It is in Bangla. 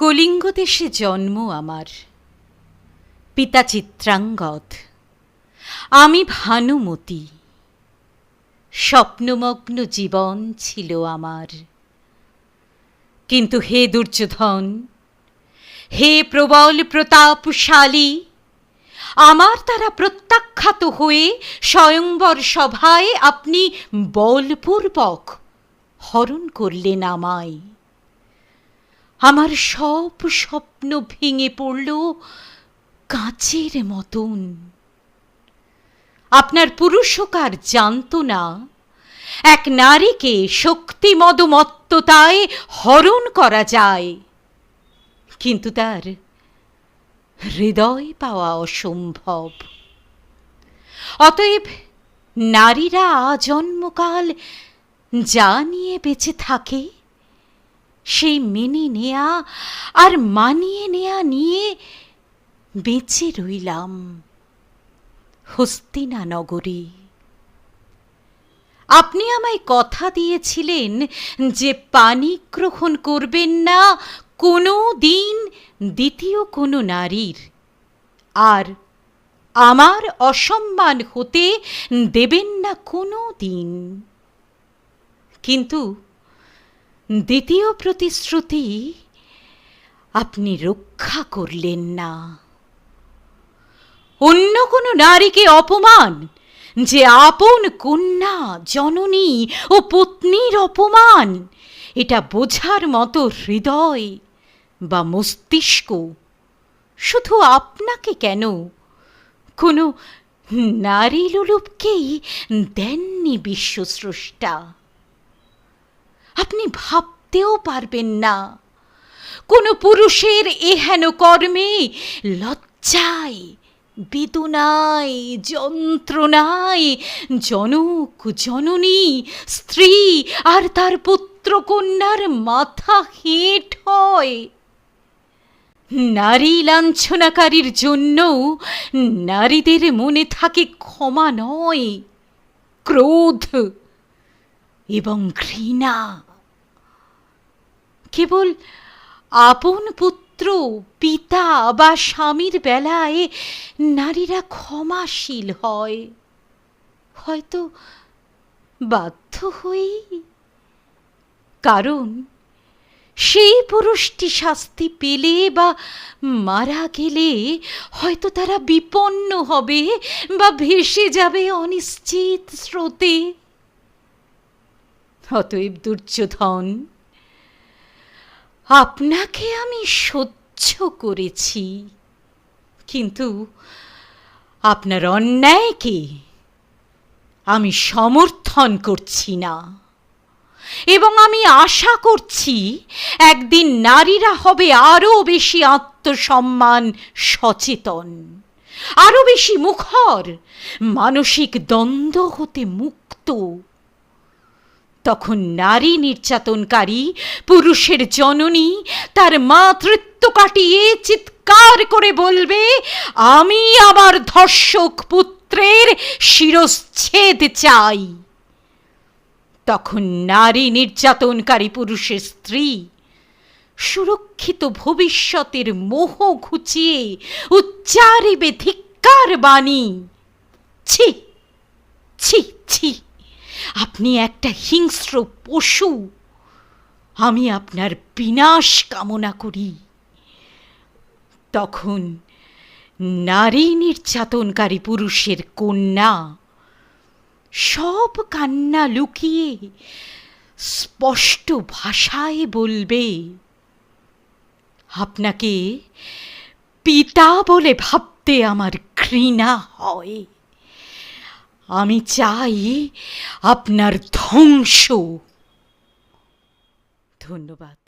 কলিঙ্গ দেশে জন্ম আমার। পিতা চিত্রাঙ্গদ, আমি ভানুমতি। স্বপ্নমগ্ন জীবন ছিল আমার। কিন্তু হে দুর্যোধন, হে প্রবল প্রতাপশালী, আমার তারা প্রত্যাখ্যাত হয়ে স্বয়ংবর সভায় আপনি বলপূর্বক হরণ করলেন আমায়। আমার সব স্বপ্ন ভেঙে পড়ল কাঁচের মতন। আপনার পুরুষকার জানত না, এক নারীকে শক্তিমদমত্ততায় হরণ করা যায়, কিন্তু তার হৃদয় পাওয়া অসম্ভব। অতএব নারীরা আজন্মকাল যা নিয়ে বেঁচে থাকে সেই মেনে নেয়া আর মানিয়ে নেয়া নিয়ে বেঁচে রইলাম হস্তিনা নগরী। আপনি আমায় কথা দিয়েছিলেন যে পানি গ্রহণ করবেন না কোনো দিন দ্বিতীয় কোনো নারীর। আর আমার অসম্মান হতে দেবেন না কোনো দিন। কিন্তু দ্বিতীয় প্রতিশ্রুতি, আপনি রক্ষা করলেন না। অন্য কোনো নারীকে অপমান, যে আপন কন্যা, জননী ও পত্নীর অপমান, এটা বোঝার মতো হৃদয় বা মস্তিষ্ক শুধু আপনাকে কেন? কোনো নারী লোলুপকেই দেননি বিশ্বস্রষ্টা। আপনি ভাবতেও পারবেন না। কোনো পুরুষের এহেন কর্মে লজ্জায়, বেদনায়, যন্ত্রণায় জনক, জননী, স্ত্রী আর তার পুত্রকন্যার মাথা হেঁট হয়। নারী লাঞ্ছনাকারীর জন্য নারীদের মনে থাকে ক্ষমা নয়, ক্রোধ এবং ঘৃণা। কেবল আপন পুত্র, পিতা বা স্বামীর বেলায় নারীরা ক্ষমাশীল হয়। হয়তো বাধ্য হয়েই। কারণ সেই পুরুষটি শাস্তি পেলে বা মারা গেলে হয়তো তারা বিপন্ন হবে বা ভেসে যাবে অনিশ্চিত স্রোতে। অতএব দুর্যোধন আপনাকে আমি সহ্য করেছি। কিন্তু আপনার অন্যায়কে আমি সমর্থন করছি না। এবং আমি আশা করছি একদিন নারীরা হবে আরও বেশি আত্মসম্মান সচেতন, আরও বেশি মুখর, মানসিক দ্বন্দ্ব হতে মুক্ত। তখন নারী নির্যাতনকারী, পুরুষের জননী, তার মাতৃত্ব কাটিয়ে চিৎকার করে বলবে, আমি আমার ধর্ষক পুত্রের শিরশ্ছেদ চাই। তখন নারী নির্যাতনকারী পুরুষের স্ত্রী সুরক্ষিত ভবিষ্যতের মোহ ঘুচিয়ে উচ্চারিবে ধিক্কার বাণী ছি ছি ছি। আপনি একটা হিংস্র পশু। আমি আপনার বিনাশ কামনা করি। তখন নারী নির্যাতনকারী পুরুষের কন্যা সব কান্না লুকিয়ে স্পষ্ট ভাষায় বলবে, আপনাকে পিতা বলে ভাবতে আমার ঘৃণা হয়। আমি চাই আপনার ধ্বংস। ধন্যবাদ।